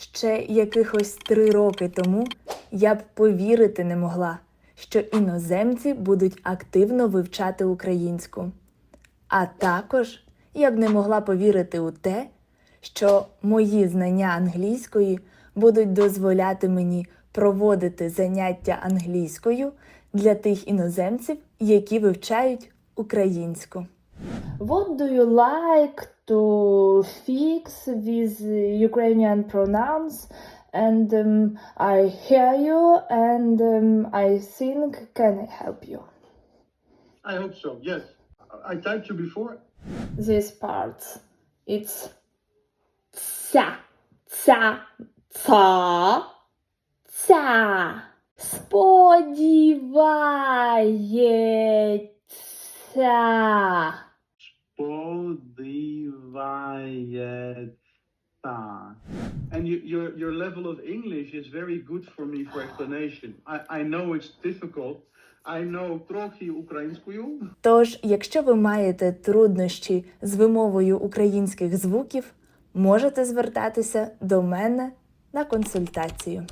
Ще якихось три роки тому я б повірити не могла, що іноземці будуть активно вивчати українську. А також я б не могла повірити у те, що мої знання англійської будуть дозволяти мені проводити заняття англійською для тих іноземців, які вивчають українську. What do you like to fix with Ukrainian pronouns? And um, I hear you, and um, I think can I help you? I hope so, yes. I typed you before. This part, it's ця, ця, ца, ця. Сподівається. And you, your, your level of English is very good for me for explanation. I, I know it's difficult. I know трохи українською. Тож, якщо ви маєте труднощі з вимовою українських звуків, можете звертатися до мене на консультацію.